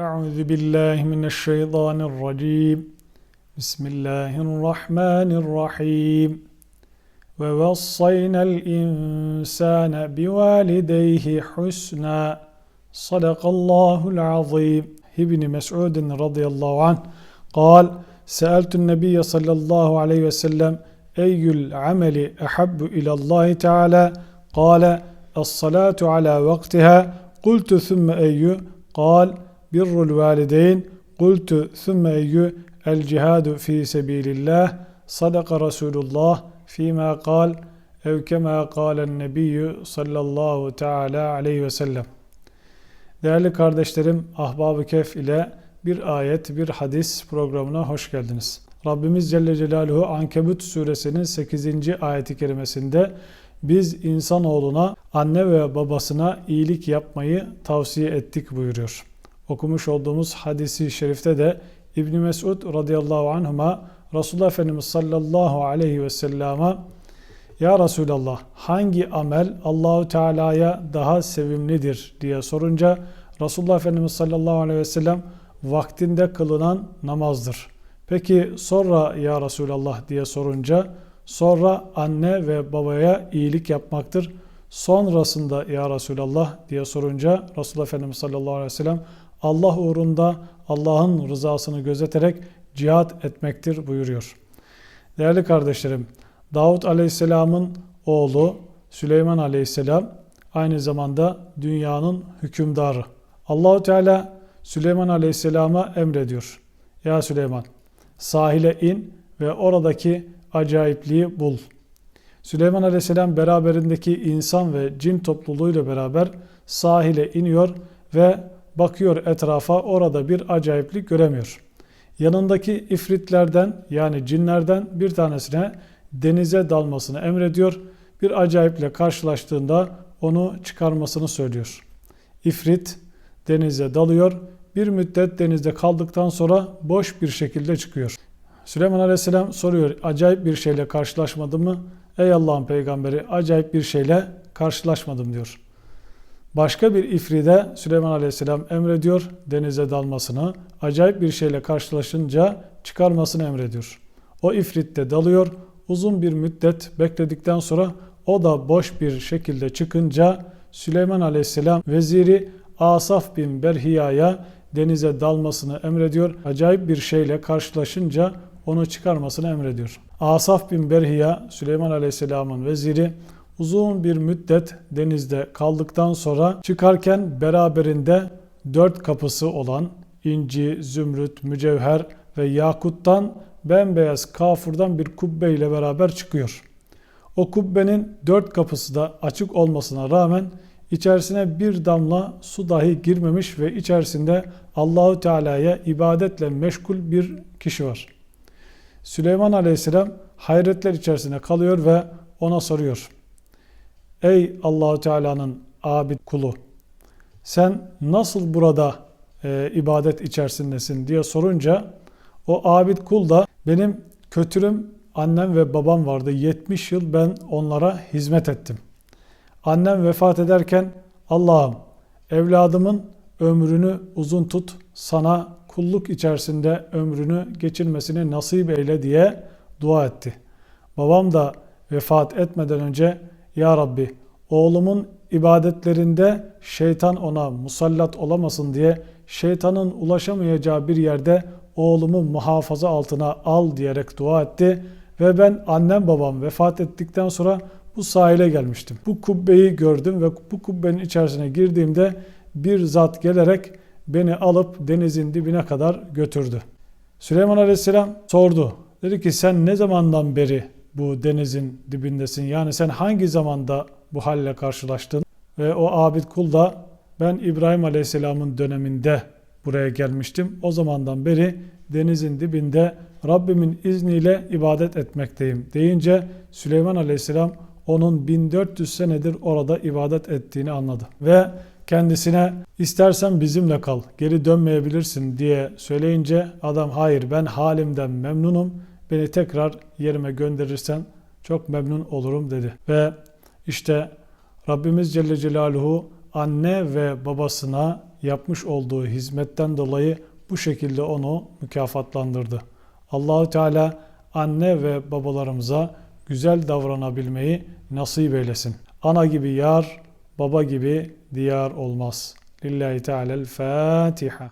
أعوذ بالله من الشيطان الرجيم بسم الله الرحمن الرحيم ووصينا الإنسان بوالديه حسنا صدق الله العظيم ابن مسعود رضي الله عنه قال سألت النبي صلى الله عليه وسلم أي العمل أحب إلى الله تعالى قال الصلاة على وقتها قلت ثم أي قال birrul valideyn kultu thumme eyyü el cihadu fi sebilillah sadaka Resulullah fîmâ kal ev kemâ kâlen nebiyyü sallallahu teâlâ aleyhi ve sellem. Değerli kardeşlerim, Ahbab-ı Kef ile bir ayet, bir hadis programına hoş geldiniz. Rabbimiz Celle Celaluhu Ankebut suresinin 8. ayeti kerimesinde biz insanoğluna anne ve babasına iyilik yapmayı tavsiye ettik buyuruyor. Okumuş olduğumuz hadisi şerifte de İbn Mesud radıyallahu anhuma Resulullah Efendimiz sallallahu aleyhi ve sellama ya Resulallah hangi amel Allahu Teala'ya daha sevimlidir diye sorunca Resulullah Efendimiz sallallahu aleyhi ve sellem vaktinde kılınan namazdır. Peki sonra ya Resulallah diye sorunca sonra anne ve babaya iyilik yapmaktır. Sonrasında ya Resulallah diye sorunca Resulullah Efendimiz sallallahu aleyhi ve sellem Allah uğrunda Allah'ın rızasını gözeterek cihat etmektir buyuruyor. Değerli kardeşlerim, Davut Aleyhisselam'ın oğlu Süleyman Aleyhisselam aynı zamanda dünyanın hükümdarı. Allahu Teala Süleyman Aleyhisselam'a emrediyor. Ya Süleyman sahile in ve oradaki acayipliği bul. Süleyman Aleyhisselam beraberindeki insan ve cin topluluğuyla beraber sahile iniyor ve bakıyor etrafa orada bir acayiplik göremiyor. Yanındaki ifritlerden yani cinlerden bir tanesine denize dalmasını emrediyor. Bir acayiple karşılaştığında onu çıkarmasını söylüyor. İfrit denize dalıyor. Bir müddet denizde kaldıktan sonra boş bir şekilde çıkıyor. Süleyman Aleyhisselam soruyor acayip bir şeyle karşılaşmadım mı? Ey Allah'ın peygamberi acayip bir şeyle karşılaşmadım diyor. Başka bir ifride Süleyman Aleyhisselam emrediyor denize dalmasını. Acayip bir şeyle karşılaşınca çıkarmasını emrediyor. O ifritte dalıyor. Uzun bir müddet bekledikten sonra o da boş bir şekilde çıkınca Süleyman Aleyhisselam veziri Asaf bin Berhiya'ya denize dalmasını emrediyor. Acayip bir şeyle karşılaşınca onu çıkarmasını emrediyor. Asaf bin Berhiya Süleyman Aleyhisselam'ın veziri uzun bir müddet denizde kaldıktan sonra çıkarken beraberinde dört kapısı olan inci, zümrüt, mücevher ve yakuttan bembeyaz kafurdan bir kubbe ile beraber çıkıyor. O kubbenin dört kapısı da açık olmasına rağmen içerisine bir damla su dahi girmemiş ve içerisinde Allahu Teala'ya ibadetle meşgul bir kişi var. Süleyman Aleyhisselam hayretler içerisinde kalıyor ve ona soruyor. Ey Allahu Teala'nın abid kulu sen nasıl burada e, ibadet içerisindesin diye sorunca o abid kul da benim kötürüm annem ve babam vardı. 70 yıl ben onlara hizmet ettim. Annem vefat ederken Allah'ım evladımın ömrünü uzun tut sana kulluk içerisinde ömrünü geçirmesini nasip eyle diye dua etti. Babam da vefat etmeden önce Ya Rabbi oğlumun ibadetlerinde şeytan ona musallat olamasın diye şeytanın ulaşamayacağı bir yerde oğlumu muhafaza altına al diyerek dua etti. Ve ben annem babam vefat ettikten sonra bu sahile gelmiştim. Bu kubbeyi gördüm ve bu kubbenin içerisine girdiğimde bir zat gelerek beni alıp denizin dibine kadar götürdü. Süleyman Aleyhisselam sordu. Dedi ki sen ne zamandan beri bu denizin dibindesin? Yani sen hangi zamanda bu halle karşılaştın? Ve o abid kul da ben İbrahim Aleyhisselam'ın döneminde buraya gelmiştim. O zamandan beri denizin dibinde Rabbimin izniyle ibadet etmekteyim deyince Süleyman Aleyhisselam onun 1400 senedir orada ibadet ettiğini anladı. Ve kendisine istersen bizimle kal geri dönmeyebilirsin diye söyleyince adam hayır ben halimden memnunum beni tekrar yerime gönderirsen çok memnun olurum dedi. Ve işte Rabbimiz Celle Celaluhu anne ve babasına yapmış olduğu hizmetten dolayı bu şekilde onu mükafatlandırdı. Allahu Teala anne ve babalarımıza güzel davranabilmeyi nasip eylesin. Ana gibi yar, baba gibi diyar olmaz. Lillahi Teala'l Fatiha.